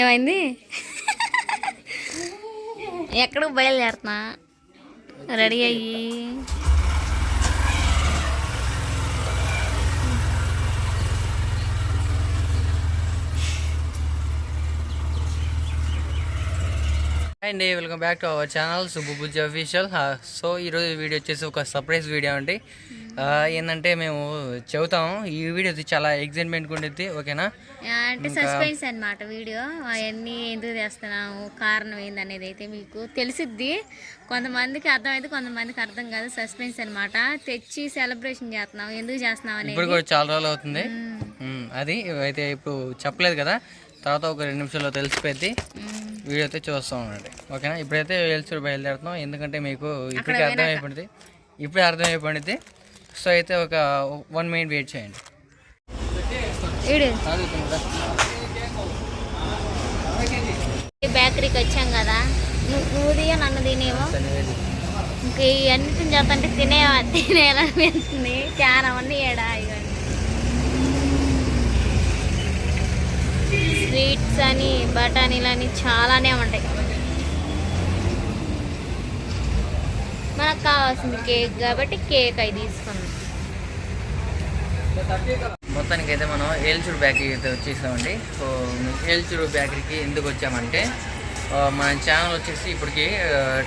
ఏమైంది? ఎక్కడికి బయలుదేరుతున్నా? రెడీ అయ్యి. అండి welcome back to our channel. Subbubujji official so ఈరోజు వీడియో వచ్చేసి ఒక సర్ప్రైజ్ వీడియో అండి. ఏంటంటే మేము చెబుతాం. ఈ వీడియో చాలా ఎగ్జైట్మెంట్గా ఉండేది ఓకేనా? అంటే సస్పెన్స్ అన్నమాట వీడియో. అవన్నీ ఎందుకు చేస్తున్నాము కారణం ఏందనేది అయితే మీకు తెలిసిద్ది. కొంతమందికి అర్థమైతే కొంతమందికి అర్థం కాదు సస్పెన్స్ అన్నమాట. తెచ్చి సెలబ్రేషన్ చేస్తున్నాం ఎందుకు చేస్తున్నాం అనేది. ఇప్పుడు కూడా చాలా రోజులు అవుతుంది. అది అయితే ఇప్పుడు చెప్పలేదు కదా. తర్వాత ఒక రెండు నిమిషాల్లో తెలిసిపోద్ది వీడియో అయితే చూస్తాం ఉండండి ఓకేనా? ఇప్పుడైతే వెళ్చూరు బయలుదేరుతున్నాం. ఎందుకంటే మీకు ఇప్పటికే అర్థమైపోయింది. ఇప్పుడే అర్థమైపోయింది. సో అయితే ఒక వన్ మినిట్ వెయిట్ చేయండి. బేకరీకి వచ్చాం కదా. నువ్వు నువ్వు తీయ నన్ను తినేమో ఇంక ఇవన్నీ చేస్తుంటే తినే తినేయాలనిపిస్తుంది చాలా మంది ఏడా ఇవన్నీ? స్వీట్స్ అని బఠానీలు అని చాలానే ఉంటాయి. మనకు కావాల్సింది కేక్ కాబట్టి కేక్ అవి తీసుకున్నాం. మొత్తానికి అయితే మనం ఏల్చూరు బేకరీ అయితే వచ్చేసామండి. సో ఏల్చూరు బేకరీకి ఎందుకు వచ్చామంటే మన ఛానల్ వచ్చేసి ఇప్పటికి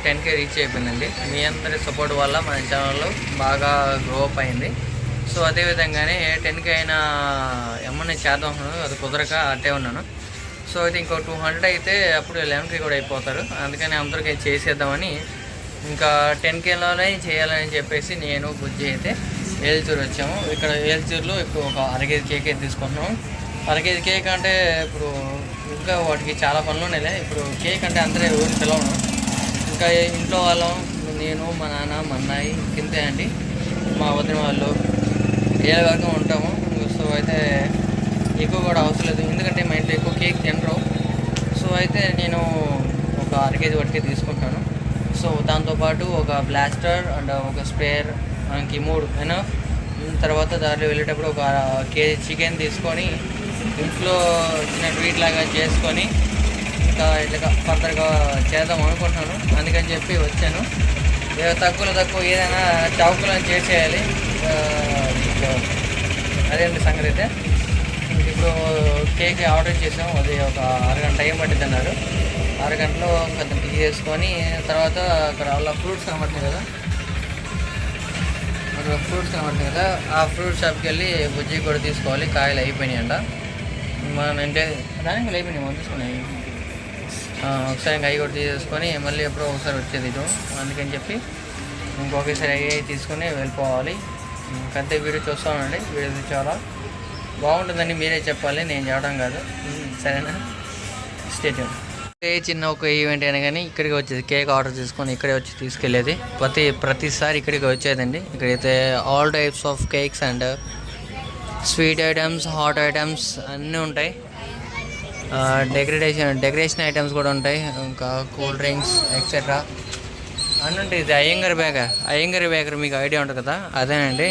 టెన్ కే రీచ్ అయిపోయిందండి. మీ అందరి సపోర్ట్ వల్ల మన ఛానల్ బాగా గ్రో అప్ అయింది. సో అదేవిధంగానే టెన్ కే అయినా ఎమ్మని చేద్దాం అది కుదరక అట్టే ఉన్నాను. సో అయితే ఇంకో టూ హండ్రెడ్ అయితే అప్పుడు లెవెన్ కే కూడా అయిపోతారు. అందుకని అందరికీ చేసేద్దామని ఇంకా టెన్ కేలోనే చేయాలని చెప్పేసి నేను బుజ్జి అయితే ఏల్చూరు వచ్చాము. ఇక్కడ ఏల్చూరులో ఇప్పుడు ఒక అర కేజీ కేక్ అయితే తీసుకుంటున్నాం అర కేజీ కేక్ అంటే ఇప్పుడు ఇంకా వాటికి చాలా పనులు ఉన్నాయి ఇప్పుడు కేక్ అంటే అందరూ ఊరిని పిలవను ఇంకా ఇంట్లో వాళ్ళం నేను మా నాన్న మా అన్నయ్య కిందే అండి. మా వదిన వాళ్ళు ఏళ్ళ వరకు ఉంటాము. సో అయితే ఎక్కువ కూడా అవసరం లేదు. ఎందుకంటే మా ఇంట్లో ఎక్కువ కేక్ తినరు. సో అయితే నేను ఒక అర కేజీ వరకే తీసుకుంటాను. సో దాంతోపాటు ఒక బ్లాస్టర్ అండ్ ఒక స్పేర్ మనకి మూడు ఎనఫ్ తర్వాత దారిలో వెళ్ళేటప్పుడు ఒక కేజీ చికెన్ తీసుకొని ఇంట్లో చిన్న ట్వీట్ లాగా చేసుకొని ఇంకా ఇట్లా ఫర్దర్గా చేద్దాం అనుకుంటున్నాను. అందుకని చెప్పి వచ్చాను. తక్కువలో తక్కువ ఏదైనా చౌకలను చేసేయాలి. అదే అండి అదేంటి సంగతి అయితే? ఇప్పుడు కేక్ ఆర్డర్ చేసాం అది ఒక అరగంట టైం పట్టింది అన్నారు అరగంటలో కొంచెం టీ చేసుకొని తర్వాత అక్కడ వాళ్ళ ఫ్రూట్స్ కనబడుతుంది కదా. అక్కడ ఫ్రూట్స్ కనబడుతుంది కదా. ఆ ఫ్రూట్ షాప్కి వెళ్ళి బుజ్జి కూడా తీసుకోవాలి. కాయలు అయిపోయినాయి అంట. మనం అంటే దానికి అయిపోయినాయి మనం తీసుకున్నాయి ఒకసారి ఇంకా అవి కూడా తీసేసుకొని మళ్ళీ ఎప్పుడో ఒకసారి వచ్చేది ఇటు. అందుకని చెప్పి ఇంకొకసారి అవి తీసుకొని వెళ్ళిపోవాలి. పెద్ద వీడియో చూస్తూ ఉండండి వీడియో చాలా బాగుంటుందని మీరే చెప్పాలి. నేను చెప్పడం కాదు. సరేనా? స్టేట్యూన్ ఏ చిన్న ఒక ఈవెంట్ అయినా కానీ ఇక్కడికి వచ్చేది కేక్ ఆర్డర్ చేసుకొని ఇక్కడే వచ్చి తీసుకెళ్ళేది. ప్రతి ప్రతిసారి ఇక్కడికి వచ్చేదండి. ఇక్కడైతే all types of cakes and sweet items hot items అన్నీ ఉంటాయి. డెకరేషన్ డెకరేషన్ ఐటమ్స్ కూడా ఉంటాయి. ఇంకా కూల్ డ్రింక్స్ ఎక్సెట్రా అన్నీ ఉంటాయి ఇది అయ్యంగర్ బేకర్ అయ్యంగర్ బేకర్ మీకు ఐడియా ఉంటుంది కదా? అదేనండి.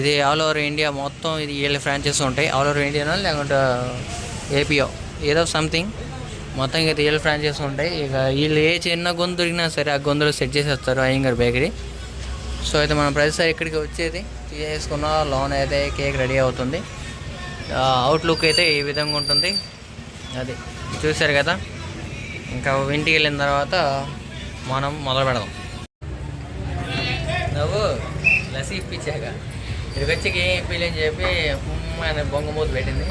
ఇది ఆల్ ఓవర్ ఇండియా మొత్తం ఇది వీళ్ళ ఫ్రాంచైజ్ ఉంటాయి. ఆల్ ఓవర్ ఇండియానో లేకుంటే ఏపీఓ ఏదో సంథింగ్ మొత్తం ఇక వీళ్ళ ఫ్రాంచైస్ ఉంటాయి. ఇక వీళ్ళు ఏ చిన్న గొంతు దొరికినా సరే ఆ గొంతులో సెట్ చేసేస్తారు అయ్యంగర్ బేకరీ సో అయితే మనం ప్రతిసారి ఇక్కడికి వచ్చేది తీసేసుకున్న లోన్ అయితే కేక్ రెడీ అవుతుంది. అవుట్లుక్ అయితే ఈ విధంగా ఉంటుంది. అది చూశారు కదా? ఇంకా ఇంటికి వెళ్ళిన తర్వాత మనం మొదలు పెడదాం. నువ్వు లస్సీ ఇప్పించాక. ఇక్కడికి వచ్చి ఏం ఇప్పిలేని చెప్పి బొంగ మూత పెట్టింది.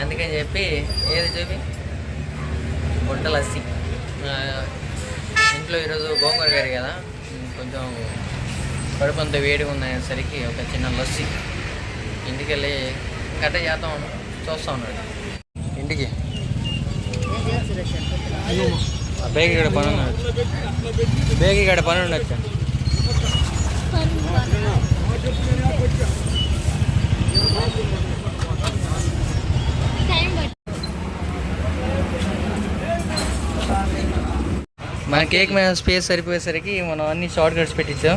అందుకని చెప్పి ఏది చూపి? గుడ్డ లస్సి ఇంట్లో ఈరోజు గోంగూర కర్రీ కదా. కొంచెం కడుపు అంత వేడిగా ఉన్నసరికి ఒక చిన్న లస్సి. ఇంటికి వెళ్ళి కట్ట చేద్దాం అను. చూస్తా ఉన్నాడు. ఇంటికి. బేగి ఇక్కడ పని ఉన్నాడు బేగి ఇక్కడ పని ఉండొచ్చు మన కేక్ మీద స్పేస్ సరిపోయేసరికి మనం అన్ని short cuts పెట్టించాం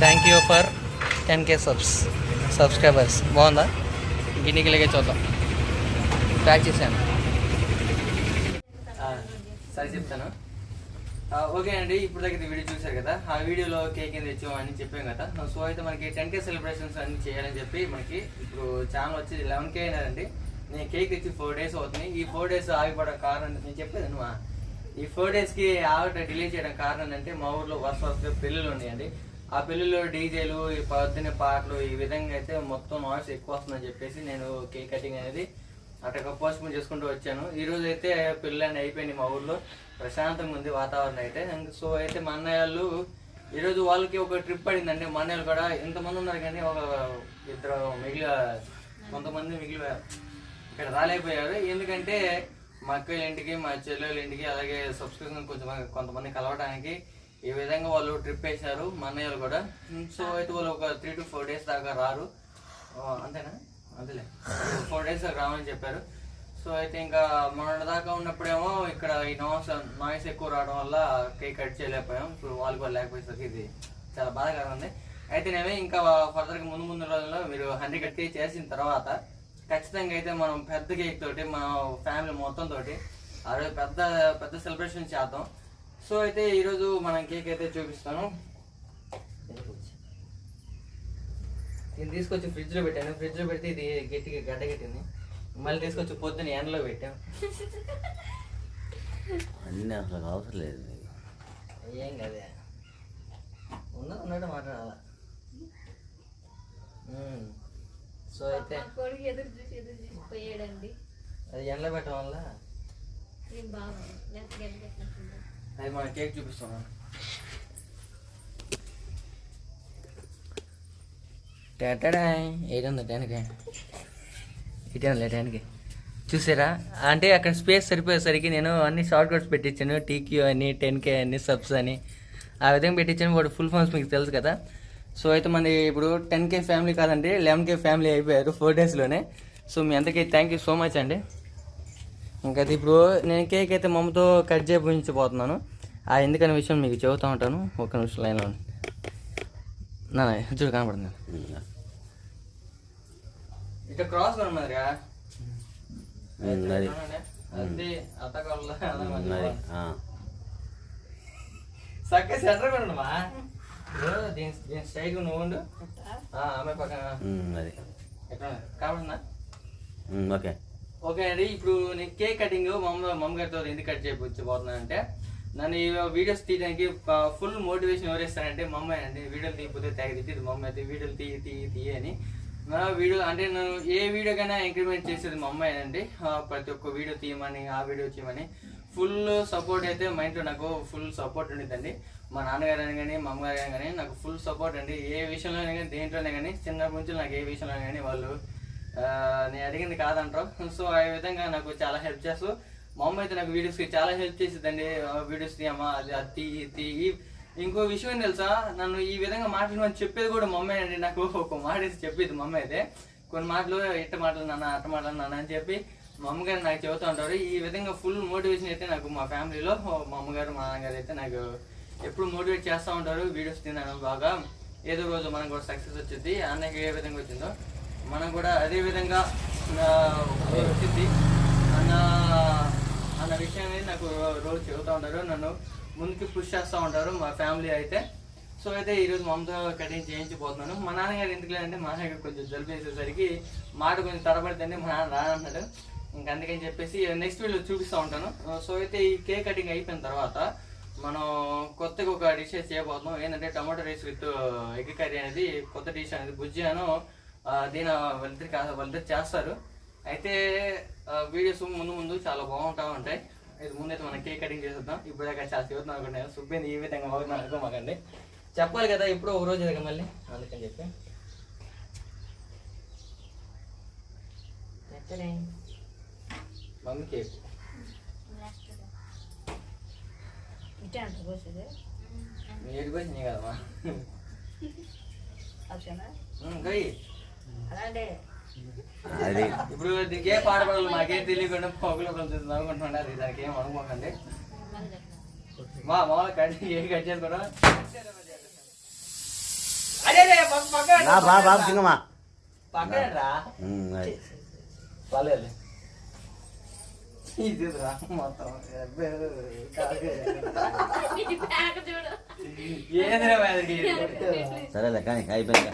thank you for ten K subs subscribers బాగుందా? గిన్నెకిలగే చూద్దాం. ప్యాక్ చేశాను. సరే చెప్తాను. ఓకే అండి ఇప్పుడు దగ్గర వీడియో చూశారు కదా. ఆ వీడియోలో కేక్ ఏం తెచ్చాం అని చెప్పాం కదా. సో అయితే మనకి టెన్ కే సెలబ్రేషన్స్ అన్ని చేయాలని చెప్పి మనకి ఇప్పుడు ఛానల్ వచ్చి లెవెన్ కే అయినారండి నేను కేక్ తెచ్చి ఫోర్ డేస్ అవుతుంది ఈ ఫోర్ డేస్ ఆగిపోవడం కారణం నేను చెప్పేది నువ్వు ఈ ఫోర్ డేస్కి ఆగట డిలే చేయడం కారణం అంటే మా ఊర్లో వరుస వరుస పెళ్ళిళ్ళు ఉన్నాయండి. ఆ పెళ్ళిలో డీజేలు ఈ పొద్దున్నే పాటలు ఈ విధంగా అయితే మొత్తం నాయిస్ ఎక్కువ వస్తుందని చెప్పేసి నేను కేక్ కటింగ్ అనేది అట్లా పోస్ట్పోన్ చేసుకుంటూ వచ్చాను. ఈ రోజు అయితే పెళ్ళి అయిపోయింది మా ఊర్లో. ప్రశాంతంగా ఉంది వాతావరణం అయితే. సో అయితే మా అన్నయ్య వాళ్ళు ఈరోజు వాళ్ళకి ఒక ట్రిప్ పడిందండి. మా అన్నయ్యలు కూడా ఎంతమంది ఉన్నారు కానీ ఒక ఇద్దరు మిగిలి కొంతమంది మిగిలి ఇక్కడ రాలేకపోయారు. ఎందుకంటే మా అక్కయ్య ఇంటికి మా చెల్లెల ఇంటికి అలాగే సబ్స్క్రిప్షన్ కొంచెం కొంతమంది కలవడానికి ఈ విధంగా వాళ్ళు ట్రిప్ వేశారు మా అన్నయ్యలు కూడా. సో అయితే వాళ్ళు ఒక త్రీ టు ఫోర్ డేస్ దాకా రారు. అంతేనా? అంతేలే. ఫోర్ డేస్ రామని చెప్పారు. సో అయితే ఇంకా మొన్న దాకా ఉన్నప్పుడేమో ఇక్కడ ఈ నాయిస్ నాయిస్ ఎక్కువ రావడం వల్ల కేక్ కట్ చేయలేకపోయాం. ఇప్పుడు వాళ్ళు కూడా లేకపోయేసరికి ఇది చాలా బాధాకరంగా ఉంది. అయితే నేనే ఇంకా ఫర్దర్గా ముందు ముందు రోజుల్లో మీరు హండ్రెడ్ కట్ కేక్ చేసిన తర్వాత ఖచ్చితంగా అయితే మనం పెద్ద కేక్ తోటి మన ఫ్యామిలీ మొత్తం తోటి ఆ రోజు పెద్ద పెద్ద సెలబ్రేషన్ చేద్దాం. సో అయితే ఈరోజు మనం కేక్ అయితే చూపిస్తాను. దీన్ని తీసుకొచ్చి ఫ్రిడ్జ్లో పెట్టాను. ఫ్రిడ్జ్లో పెడితే ఇది గట్టిగా గడ్డ కట్టింది మళ్ళీ తీసుకొచ్చి పొద్దున్న ఎండలో పెట్టాం. అన్నీ అసలు అవసరం లేదు. ఏం కదే. ఉన్నది ఉన్నట్టు మాట్లాడాల. సో అయితే కొడుకు ఎదురు చూసి ఎదురు చూసి పోయాడండి. అది ఎండలో పెట్టడం వల్ల? ఏం బాగుంది. లేకపోతే ఎంత పెట్టినట్టుంది. అది మన కేక్ టెటడా ఏడుంది టెన్కి చూసారా? అంటే అక్కడ స్పేస్ సరిపోయేసరికి నేను అన్ని షార్ట్ కట్స్ పెట్టించాను టీక్యూ అని టెన్ కే అని సబ్స్ అని. ఆ విధంగా పెట్టించాను వాడు ఫుల్ ఫామ్స్ మీకు తెలుసు కదా. సో అయితే మన ఇప్పుడు టెన్ కే ఫ్యామిలీ కాదండి లెవెన్ కే ఫ్యామిలీ అయిపోయారు ఫోర్ డేస్లోనే సో మీ అందరికీ థ్యాంక్ యూ సో మచ్ అండి. ఇంకా అది ఇప్పుడు నేను కేక్ అయితే మమ్మతో కట్ చేయించబోతున్నాను. ఆ ఎందుకనే విషయం మీకు చెబుతూ ఉంటాను. ఒక నిమిషం లైన్లో. నా చూడు కనపడుతుంది. ఇట్లా క్రాస్ అది. చక్క సెంటర్ దీని దీని స్టైల్ నువ్వు ఉండు. ఆ, ఆమె పక్కన. అది. ఓకే. ఓకే అండి ఇప్పుడు నేను కేక్ కటింగ్ మా అమ్మ మా అమ్మగారితో ఎందుకు కట్ చేయబోతున్నానంటే నన్ను ఈ వీడియోస్ తీయడానికి ఫుల్ మోటివేషన్ ఎవరు ఇస్తారంటే మా అమ్మాయి అండి. వీడియోలు తీయకపోతే తెగ తిట్టింది మా అమ్మాయి అయితే. వీడియోలు తీయి తీయి తీయి అని. నా వీడియో అంటే నేను ఏ వీడియోకైనా ఎంకరేజ్మెంట్ చేసేది మా అమ్మాయి అండి. ప్రతి ఒక్క వీడియో తీయమని ఆ వీడియో చేయమని. ఫుల్ సపోర్ట్ అయితే మా ఇంట్లో నాకు ఫుల్ సపోర్ట్ ఉండేదండి మా నాన్నగారు అని కానీ మా అమ్మగారు అని కానీ నాకు ఫుల్ సపోర్ట్ అండి. ఏ విషయంలో కానీ దేంట్లోనే కానీ చిన్నప్పటి నుంచి నాకు ఏ విషయంలో కానీ వాళ్ళు నేను అడిగింది కాదంటారు. సో ఆ విధంగా నాకు చాలా హెల్ప్ చేస్తూ మా అమ్మ అయితే నాకు వీడియోస్కి చాలా హెల్ప్ చేసిద్దండి. వీడియోస్ తీయమ్మా అది అది తీ ఇంకో విషయం ఏం తెలుసా? నన్ను ఈ విధంగా మాట్లాడమని చెప్పేది కూడా మా అమ్మే అండి. నాకు ఒక మాట వేసి చెప్పేది మా అమ్మ అయితే. కొన్ని మాటలు ఇట్ట మాటలు నాన్న అట్ట మాటలు నాన్న అని చెప్పి మా అమ్మగారు నాకు చెబుతూ ఉంటారు. ఈ విధంగా ఫుల్ మోటివేషన్ అయితే నాకు మా ఫ్యామిలీలో మా అమ్మగారు మా నాన్నగారు అయితే నాకు ఎప్పుడు మోటివేట్ చేస్తూ ఉంటారు వీడియోస్ తిన్నాను బాగా. ఏదో రోజు మనకు కూడా సక్సెస్ వచ్చింది అన్నకి ఏ విధంగా వచ్చిందో మనం కూడా అదే విధంగా వచ్చింది అన్న అన్న విషయాన్ని నాకు రోజు చెబుతూ ఉంటారు. నన్ను ముందుకు పుష్ చేస్తూ ఉంటారు మా ఫ్యామిలీ అయితే. సో అయితే ఈరోజు మమ్మతో కటింగ్ చేయించిపోతున్నాను. మా నాన్నగారు ఎందుకు లేదంటే మా నాన్నగారు కొంచెం జలుబు వేసేసరికి మాట కొంచెం తడబడితేనే మా నాన్న రానంటాడు ఇంకా అందుకని చెప్పేసి నెక్స్ట్ వీడియో చూపిస్తూ ఉంటాను. సో అయితే ఈ కేక్ కటింగ్ అయిపోయిన తర్వాత మనం కొత్తగా ఒక డిష్ చేయబోతున్నాం. ఏంటంటే tomato rice with egg curry అనేది కొత్త డిష్ అనేది. బుజ్జియాను ఆ, దీని వాళ్ళిద్దరికి వాళ్ళిద్దరు చేస్తారు. అయితే వీడియోస్ ముందు ముందు చాలా బాగుంటా ఉంటాయి. ఇది ముందైతే మనం కేక్ కటింగ్ చేసేద్దాం. ఇప్పుడు దాకా చాలా చెబుతున్నాం అనుకుంటున్నాను. సుబ్బేంది ఈ విధంగా అవుతున్నాను అనుకోమాకండి. చెప్పాలి కదా ఇప్పుడు ఒక రోజు ఎదగ మళ్ళీ. అందుకని చెప్పి? Mummy cake. ఇటే అంట కోసేది ఏడు పోయి నీ కదమ్మా గొయ్యి. అలాంటి అది. ఇప్పుడు దీనికి ఏ పాడపడాలి మాకేం తెలియకుండా పొగలు కొంచెం నవ్వుకుంటున్నాడు? అది దానికి ఏం అనుకోకండి. మా మామూలు కట్ ఏ కట్ చేసుకోవడం అదే అదే, పక్క- పక్క- నా బా బాబు సింగమా పక్కన రా. పర్లేదు. ఇది మొత్తం? సరేలే కానీ అయిపోయింది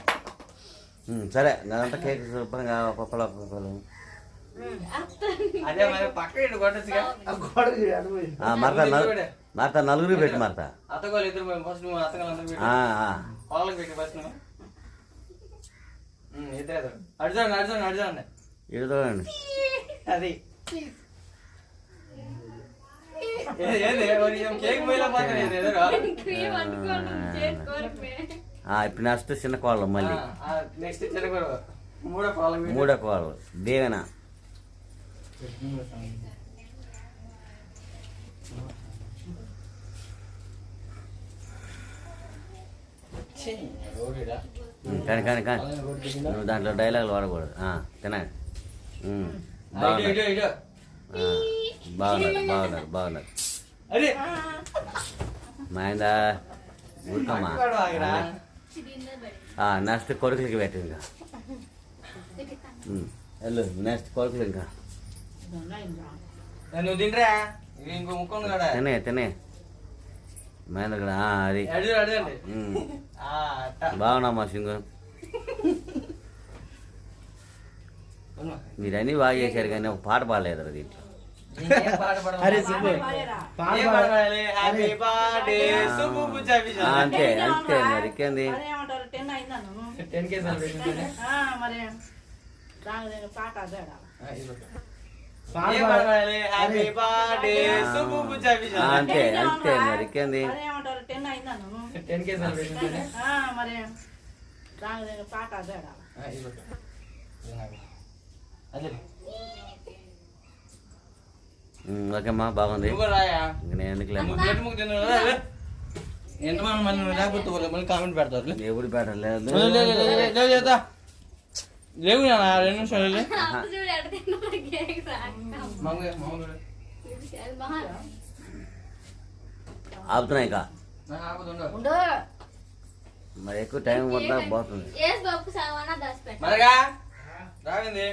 సరే అదంతా కేక్ శుభ్రంగా కొట్టచ్చుగా. ఆ, మరత మరత నలుగురికి పెట్టి మరత. చూడండి. అది ఏ- ఏంది కొంచెం కేక్ పోయిలా పోతుంది ఇది ఎదురు ఆ, ఇప్పుడు నెక్స్ట్ చిన్న కోళ్ళు మళ్ళీ. నెక్స్ట్ మూడో కోళ్ళు. దేవన. కానీ కానీ కానీ. నువ్వు దాంట్లో డైలాగులు వాడకూడదు. తినండి బాగున్నారు ఆ, బాగున్నారు బాగున్నారు బాగున్నారు అరే మైందా ఊరుకమ్మా నెక్స్ట్ కొడుకులకి పెట్టు ఇంకా ఉమ్, వెళ్ళు నెక్స్ట్ కొడుకులు ఇంకా నువ్వు తింటరా ఇది ఇంకో ముక్క ఉంది కదా తినే తినే మహేంద్ర కూడా ఆ, అది అడుగు అడగండి ఉమ్, ఆ, అట్ట. బాగున్నామ్మా సింగు ఉన్నా. మీరు అన్నీ బాగా చేశారు కానీ ఒక పాట పాడలేదు దీంట్లో ఆ, విజయ. అంతే అంతే మరి ఇంకేంది? టెన్ అయిందాను 10K celebration చేయాలి. మరి దాని పాట అదే ఆ, ఇదిగో. ఏం పాట పాడాలి? Happy birthday, శుభ పూజ విజయ. ఆ, అంతే అంతే మరి ఇంకేంది? టెన్ అయిందాను 10K celebration చేయాలి. మరి దాని పాట అదే. అదే. నువ్వు లేకపోతే వాళ్ళు మళ్ళీ కామెంట్ పెడతారు. ఎప్పుడు పెట్టలేదు. లేవు రెండు నిమిషాలు లే. మామూలుగా, మామూలుగా. ఆపుతున్నా ఇంకా? మరి ఎక్కువ టైం పడ్డా పోతుంది. మరగా? రావింది.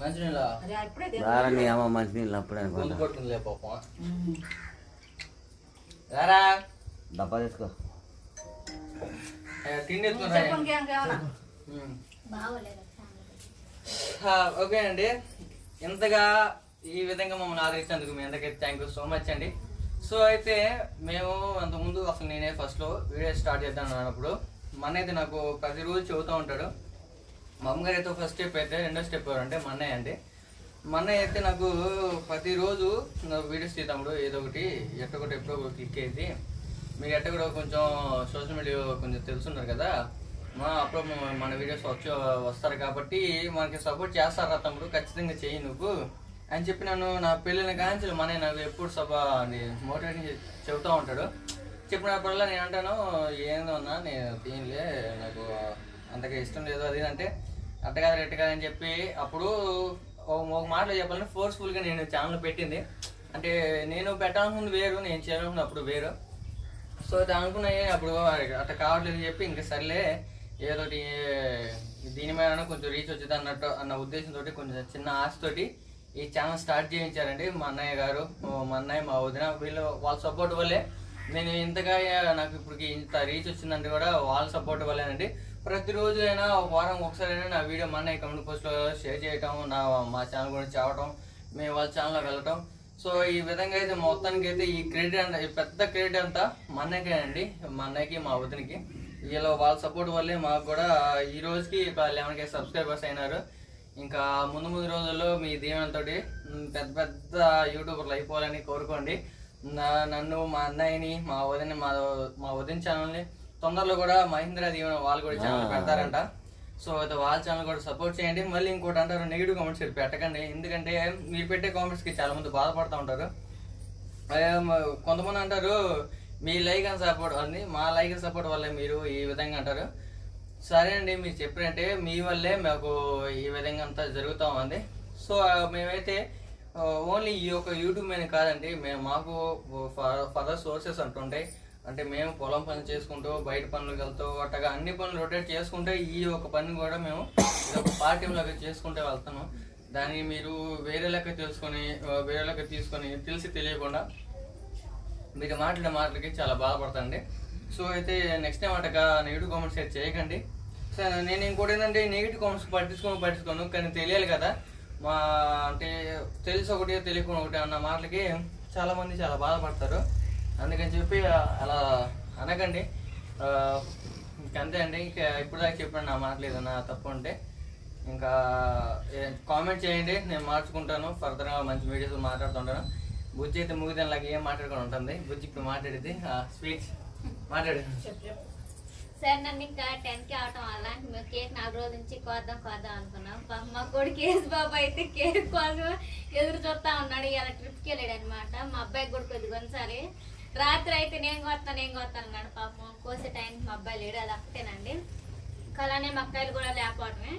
మంచినీళ్ళ? అమ్మ మంచి నీళ్ళు అప్పుడే గొంతు అనుకుంటా. పడుతుంది లే పాపం. రారా? డబ్బా తీసుకో. తిండి ఓకే అండి. ఇంతగా ఈ విధంగా మమ్మల్ని ఆదరించినందుకు మీ అందరికీ థ్యాంక్ యూ సో మచ్ అండి. సో అయితే మేము అంతకుముందు అసలు నేనే ఫస్ట్లో వీడియో స్టార్ట్ చేద్దాం అన్నప్పుడు మా అన్నయ్య అయితే నాకు ప్రతిరోజు చెబుతూ ఉంటాడు. మా అమ్మగారు అయితే ఫస్ట్ స్టెప్ అయితే రెండో స్టెప్ ఎవరంటే మా అన్నయ్య అండి. మా అన్నయ్య అయితే నాకు ప్రతిరోజు వీడియోస్ తీద్దాముడు ఏదో ఒకటి ఎట్టొకటి ఎప్పుడో ఒకటి క్లిక్ అయింది మీరు ఎట్ట కూడా కొంచెం సోషల్ మీడియా కొంచెం తెలుసున్నారు కదా. మా అప్పుడు మన- వీడియోస్ వచ్చి వస్తారు కాబట్టి మనకి సపోర్ట్ చేస్తారా తమ్ముడు? ఖచ్చితంగా చెయ్యి నువ్వు. అని చెప్పి నన్ను నా పెళ్ళిన కాంచెలు మన నాకు ఎప్పుడు సభ మోటివేషన్ చెబుతూ ఉంటాడు. చెప్పినప్పుడల్లా నేను అంటాను ఏందో అన్నా నేను తీయలే నాకు అంతగా ఇష్టం లేదు అది అంటే అట్ట కాదు రెట్ట కాదు అని చెప్పి అప్పుడు ఒక మాటలో చెప్పాలంటే ఫోర్స్ఫుల్గా నేను ఛానల్ పెట్టింది. అంటే నేను పెట్టాలనుకుంది వేరు నేను చేయాలనుకుంది అప్పుడు వేరు. సో అది అనుకున్నాయి అప్పుడు అట్లా కావట్లేదు అని చెప్పి ఇంకా సర్లే ఏదోటి దీని మీద కొంచెం రీచ్ వచ్చింది అన్నట్టు అన్న ఉద్దేశంతో కొంచెం చిన్న ఆశతోటి ఈ ఛానల్ స్టార్ట్ చేయించారండి మా అన్నయ్య గారు మా అన్నయ్య మా వదిన వీళ్ళు వాళ్ళ సపోర్ట్ వల్లే. నేను ఇంతగా నాకు ఇప్పటికి ఇంత రీచ్ వచ్చిందంటే కూడా వాళ్ళ సపోర్ట్ వల్లేనండి. ప్రతిరోజు అయినా వారం ఒకసారి అయినా నా వీడియో మన అన్నయ్య కమ్యూనిటీ పోస్ట్లో షేర్ చేయటం నా మా ఛానల్ గురించి చెప్పడం మేము వాళ్ళ ఛానల్లోకి వెళ్ళటం. సో ఈ విధంగా అయితే మొత్తానికి అయితే ఈ క్రెడిట్ అంతా ఈ పెద్ద క్రెడిట్ అంతా మా అన్నయ్యకేనండి మా అన్నయ్యకి మా వదినకి. వీళ్ళు వాళ్ళ సపోర్ట్ వల్లే మాకు కూడా ఈ రోజుకి లెవెన్ కే సబ్స్క్రైబర్స్ అయినారు. ఇంకా ముందు ముందు రోజుల్లో మీ దీవెనతోటి పెద్ద పెద్ద యూట్యూబర్లు అయిపోవాలని కోరుకోండి. నా నన్ను మా అన్నయ్యని మా వదిన మా మా వదిన ఛానల్ని తొందరలో కూడా మహేంద్ర దీవెన వాళ్ళు కూడా ఛానల్ పెడతారంట. సో అయితే వాళ్ళ ఛానల్ కూడా సపోర్ట్ చేయండి. మళ్ళీ ఇంకోటి అంటారు నెగిటివ్ కామెంట్స్ పెట్టకండి. ఎందుకంటే మీరు పెట్టే కామెంట్స్కి చాలా మంది బాధపడుతూ ఉంటారు. కొంతమంది అంటారు మీ లైక్ అండ్ సపోర్ట్ అని మా లైక్ అండ్ సపోర్ట్ వల్లే మీరు ఈ విధంగా అంటారు. సరే అండి మీరు చెప్పినట్టే మీ వల్లే మాకు ఈ విధంగా అంతా జరుగుతూ ఉంది. సో మేమైతే ఓన్లీ ఈ యొక్క యూట్యూబ్ మీద కాదండి. మేము మాకు ఫర్దర్ సోర్సెస్ అంటుంటాయి. అంటే మేము పొలం పని చేసుకుంటూ బయట పనులకు వెళ్తూ అట్టగా అన్ని పనులు రొటేట్ చేసుకుంటే ఈ ఒక పని కూడా మేము ఒక పార్టీ లాగా చేసుకుంటే వెళ్తాను దాన్ని మీరు వేరే లెక్క తెలుసుకొని వేరే లెక్క తీసుకొని తెలిసి తెలియకుండా మీరు మాట్లాడే మాటలకి చాలా బాధపడతాండి సో అయితే నెక్స్ట్ టైం అట్టగా నెగిటివ్ కామెంట్స్ అయితే చేయకండి. సో నేను ఇంకోటి ఏంటంటే నెగిటివ్ కామెంట్స్ పట్టించుకోను పట్టించుకోను కానీ తెలియాలి కదా. మా అంటే తెలిసి ఒకటి తెలియకుండా ఒకటి అన్న మాటలకి చాలామంది చాలా బాధపడతారు. అందుకని చెప్పి అలా అనకండి. ఇంకంతే అండి. ఇంకా ఇప్పుడు దాకా నా మాట్లేదు నా తప్పు ఉంటే ఇంకా కామెంట్ చేయండి. నేను మార్చుకుంటాను. ఫర్దర్గా మంచి వీడియోస్ మాట్లాడుతుంటాను. బుజ్జి అయితే ముగిదానిలాగా ఏం మాట్లాడుకుని ఉంటుంది. బుజ్జి ఇప్పుడు మాట్లాడేది స్వీట్స్ మాట్లాడు. సార్ నన్ను ఇంకా టెన్కి అవటం వల్ల మేము కేక్ నాలుగు రోజుల నుంచి కోద్దాం కోద్దాం అనుకున్నాం. మా కొడుకు కేసు బాబు అయితే కేక్ కోసం ఎదురు చూస్తా ఉన్నాడు. ఇలా ట్రిప్కి వెళ్ళాడు అనమాట మా అబ్బాయి కూడా కొద్దిగా కొన్నిసారి రాత్రి అయితే నేను కొత్తాను నేను కొత్తాను అన్నాడు పాపం కోసే టైం మా అబ్బాయి లేడు అది ఒకటేనండి ఇంకా అలానే మక్కాయలు కూడా లేకపోవటమే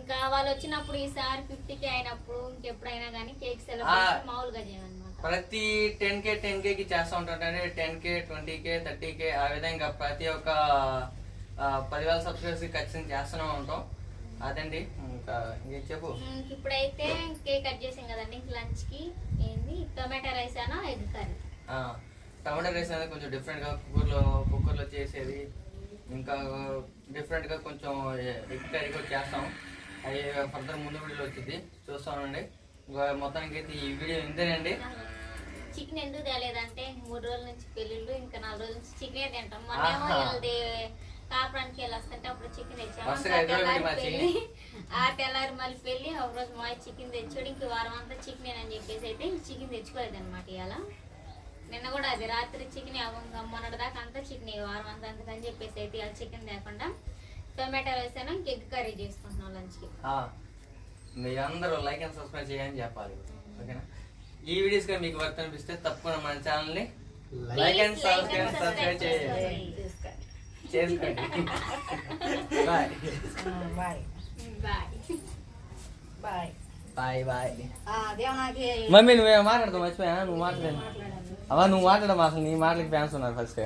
ఇంకా వాళ్ళు వచ్చినప్పుడు ఈసారి ఫిఫ్టీకి అయినప్పుడు ఇంకెప్పుడైనా కానీ కేక్ సెలబ్రేషన్ మామూలుగా చేయమన్నమాట. ప్రతి టెన్ కే టెన్ కేకి చేస్తూ ఉంటారంటే ten K twenty K thirty K ఆ విధంగా ప్రతి ఒక్క పదివేల సబ్స్క్రైబర్స్ ఖచ్చితంగా చేస్తూనే ఉంటాం. అదండి. ఇంకా ఇంకేం చెప్పు? ఇప్పుడైతే కేక్ కట్ చేసాం కదండి లంచ్కి. ఏంది? టొమాటో రైస్ అనా ఎగ్ కర్రీ? టమాటా రైస్ అనేది కొంచెం డిఫరెంట్గా కుక్కర్లో కుక్కర్లో చేసేది. ఇంకా డిఫరెంట్గా కొంచెం ఎగ్ కర్రీ కూడా చేస్తాం. అవి ఫర్దర్ ముందు వీడియోలో వచ్చింది. చూస్తామండి మొత్తానికి అయితే ఈ వీడియో ఇంతేనండి. చికెన్ ఎందుకు తేలేదంటే మూడు రోజుల నుంచి పెళ్ళిళ్ళు ఇంకా నాలుగు రోజుల నుంచి చికెన్ తింటాం. మొన్నేమో. వీళ్ళది కాపురానికి వెళ్ళి వస్తుంటే అప్పుడు చికెన్ తెచ్చాము ఆ తెల్లారి మళ్ళీ పెళ్ళి ఒక రోజు మా చికెన్ తెచ్చాడు. ఇంక వారం అంతా చికెన్ అని చెప్పేసి అయితే చికెన్ తెచ్చుకోలేదు అనమాట ఇవాళ నిన్న కూడా అది రాత్రి చికెన్ మొన్నటి దాకా అంతా చికెన్ వారం అంతా అందుకని చెప్పేసి అయితే ఇవాళ చికెన్ లేకుండా టొమాటో ఇంక ఎగ్ కర్రీ చేసుకుంటున్నాం లంచ్కి మీరందరూ లైక్ అండ్ సబ్స్క్రైబ్ చేయాలని చెప్పాలి. ఓకేనా ఈ వీడియోస్ కానీ మీకు వర్త్ అనిపిస్తే తప్పకుండా మన ఛానల్ని లైక్ అండ్ సబ్స్క్రైబ్ సబ్స్క్రైబ్ చేయండి. చేసుకోండి. Bye bye bye bye bye mummy నువ్వే మాట్లాడతావు మర్చిపోయా నువ్వు మాట్లాడు. అవా నువ్వు మాట్లాడమా అసలు నీ మాటలకి ఫ్యాన్స్ ఉన్నారు ఫస్ట్